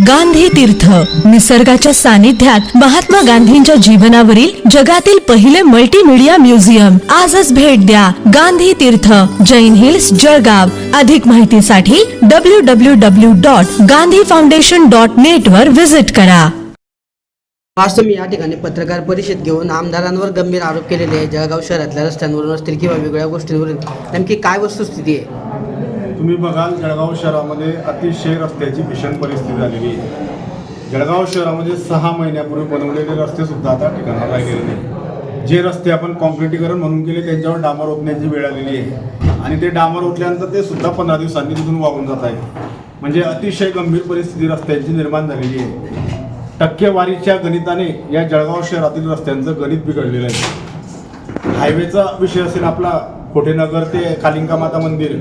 गांधी तीर्थ. निसर्गाच्या सानिध्यात महात्मा गांधींच्या जीवनावरील जगातील पहिले मल्टीमीडिया म्युझियम आजच भेट द्या गांधी तीर्थ. जैन हिल्स जळगाव. अधिक माहितीसाठी W W W dot Gandhi foundation dot net वर व्हिजिट करा. आज मी या ठिकाणी पत्रकार परिषद घेऊन आमदारांवर गंभीर आरोप केलेले आहे. जळगाव शहरातल्या रस्त्यांवरून असतील किंवा वेगवेगळ्या गोष्टींवरून. नेमकी काय वस्तुस्थिती आहे? तुम्ही बघाल जळगाव शहरामध्ये अतिशय रस्त्याची भीषण परिस्थिती झालेली आहे. जळगाव शहरामध्ये सहा महिन्यापूर्वी बनवलेले रस्ते सुद्धा आता ठिकाणाला गेलेले नाही जे रस्ते आपण कॉन्क्रिटीकरण म्हणून केले त्यांच्यावर डांबर ओतण्याची वेळ आलेली आहे. आणि ते डांबर ओतल्यानंतर ते सुद्धा पंधरा दिवसांनी तिथून वाहून जात आहे म्हणजे अतिशय गंभीर परिस्थिती रस्त्यांची निर्माण झालेली आहे. टक्केवारीच्या गणिताने या जळगाव शहरातील रस्त्यांचं गणित बिघडलेलं आहे. हायवेचा विषय असेल आपला कोठेनगर ते कालिंका माता मंदिर.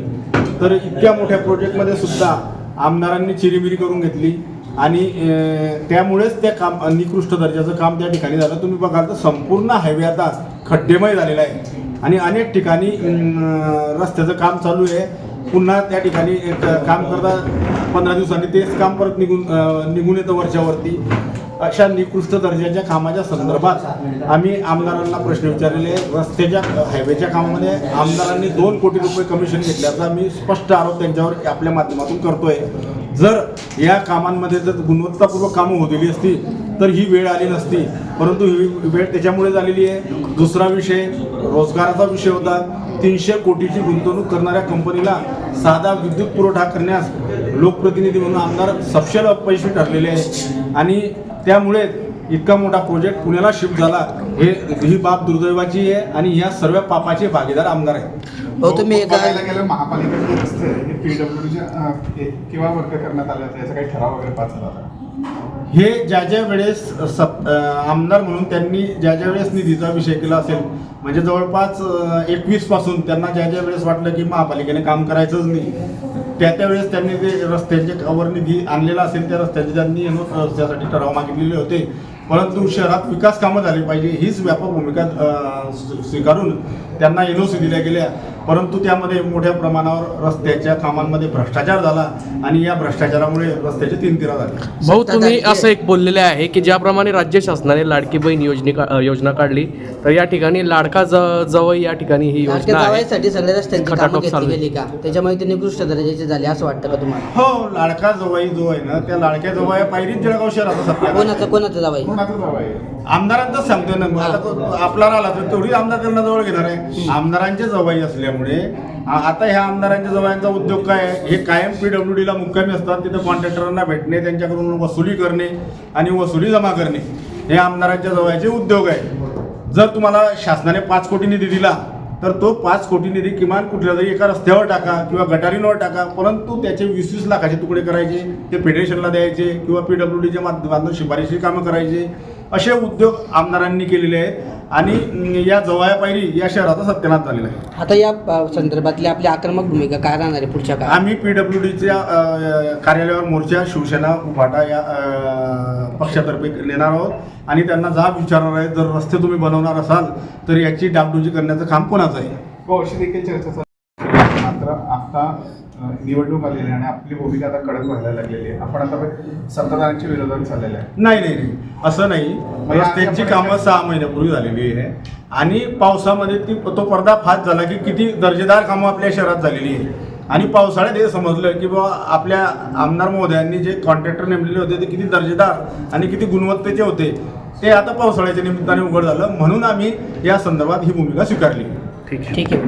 तर इतक्या मोठ्या प्रोजेक्टमध्ये सुद्धा आमदारांनी चिरीमिरी करून घेतली. आणि त्यामुळेच त्या काम निकृष्ट दर्जाचं काम त्या ठिकाणी झालं. तुम्ही बघाल तर संपूर्ण हायवे आता खड्डेमय झालेला आहे. आणि अनेक ठिकाणी रस्त्याचं काम चालू आहे. पुन्हा त्या ठिकाणी एक काम करता पंधरा दिवसांनी तेच काम परत निघून निघून येतं वर्षावरती अशा निकृष्ट दर्जाच्या कामाच्या संदर्भात आम्ही आमदारांना प्रश्न विचारलेले रस्त्याच्या हायवेच्या कामामध्ये आमदारांनी दोन कोटी रुपये कमिशन घेतल्याचा मी स्पष्ट आरोप त्यांच्यावर आपल्या माध्यमातून करतोय. जर या कामांमध्ये जर गुणवत्तापूर्वक कामं होलेली असती तर ही वेळ आली नसती. परंतु ही वेळ त्याच्यामुळे झालेली आहे. दुसरा विषय रोजगाराचा विषय होता. तीनशे कोटीची गुंतवणूक करणाऱ्या कंपनीला साधा विद्युत पुरवठा करण्यास लोकप्रतिनिधी म्हणून आमदार सपशेल अपयशी ठरलेले आहे आणि त्यामुळे इतका मोठा प्रोजेक्ट पुण्याला शिफ्ट झाला. हे ही बाब दुर्दैवाची आहे आणि या सर्व पापाचे भागीदार आमदार आहेत. हो तुम्ही गेलं महापालिकेचे रस्ते हे केव्हा वर्ग करण्यात आले होते याचा काही ठराव वगैरे पास झाला? हे ज्या ज्या वेळेस सप आमदार म्हणून त्यांनी ज्या ज्या वेळेस निधीचा विषय केला असेल म्हणजे जवळपास एकवीसपासून त्यांना ज्या ज्या वेळेस वाटलं की महापालिकेने काम करायचंच नाही त्या त्या वेळेस त्यांनी ते रस्त्यांचे कवर निधी आणलेला असेल त्या रस्त्याचे त्यांनी एनो रस्त्यासाठी ठराव मागितलेले होते. परंतु शहरात विकास कामं झाली पाहिजे हीच व्यापक भूमिका स्वीकारून त्यांना एन ओ सी दिल्या गेल्या. परंतु त्यामध्ये मोठ्या प्रमाणावर रस्त्याच्या कामांमध्ये भ्रष्टाचार झाला आणि या भ्रष्टाचारामुळे रस्त्याचे तीन तिरा झाले. भाऊ तुम्ही असं एक बोललेले आहे की ज्याप्रमाणे राज्य शासनाने लाडकी बहीण योजने का- योजना काढली तर या ठिकाणी लाडका जवळ या ठिकाणी ही योजना जावयासाठी सगळ्या रस्त्यांची कामं खटाटोप घेतली चालू आहे. गेली का? त्याच्यामुळे ते निकृष्ट दर्जाचे झाले असं वाटतं का तुम्हाला? हो लाडका जवाई जो आहे ना त्या लाडक्या जवाई पायरीच जळगाव शहराचा सत्या कोणाचं कोणाचं जावाई कोणाचं आमदारांचाच सांगतोय ना मग आता तो आपला राहिला तर तेवढी आमदार त्यांना जवळ घेणार आहे. आमदारांचे जवाई असल्यामुळे आ- आता ह्या आमदारांच्या जवळचा उद्योग काय आहे? हे कायम पीडब्ल्यू डीला मुक्कामी असतात तिथं कॉन्ट्रॅक्टरांना भेटणे त्यांच्याकडून वसुली करणे आणि वसुली जमा करणे हे आमदारांच्या जवळचे उद्योग आहे जर तुम्हाला शासनाने पाच कोटी निधी दिला तर तो पाच कोटी निधी किमान कुठल्या तरी एका रस्त्यावर टाका किंवा गटारींवर टाका परंतु त्याचे वीस वीस लाखाचे तुकडे करायचे ते फेडरेशनला द्यायचे किंवा पीडब्ल्यू डीच्या माध्यमातून शिफारशी कामं करायचे असे उद्योग आमदारांनी केलेले आहेत. आणि या जवळ्या पायरी या शहराचा सत्यानाश झालेला आहे. आता या अ, संदर्भातली आपली आक्रमक भूमिका काय राहणार आहे पुढच्या काळात? आम्ही पीडब्ल्यू डीच्या कार्यालयावर मोर्चा शिवसेना उभाटा या अं, पक्षातर्फे नेणार आहोत. आणि त्यांना जाब विचारणार आहे जर रस्ते तुम्ही बनवणार असाल तर याची डागडुजी करण्याचं काम कोणाचं आहे? हो अशी देखील चर्चा चालू आहे. मात्र आता निवडणूक आलेली आहे आणि आपली भूमिका आता कडक व्हायला लागलेली आहे. आपण आता सत्ताधाऱ्यांच्या विरोधात चाललेलं आहे नाही नाही नाही. असं नाही. रस्त्यांची कामं सहा महिन्यापूर्वी झालेली आहे. आणि पावसामध्ये ती तो पडदा फाच झाला की किती दर्जेदार कामं आपल्या शहरात झालेली आहे. आणि पावसाळ्यात हे समजलं की बाबा आपल्या आमदार महोदयांनी जे कॉन्ट्रॅक्टर नेमलेले होते ते किती दर्जेदार आणि किती गुणवत्तेचे होते ते आता पावसाळ्याच्या निमित्ताने उघड झालं. म्हणून आम्ही या संदर्भात ही भूमिका स्वीकारली. ठीक आहे ठीक आहे.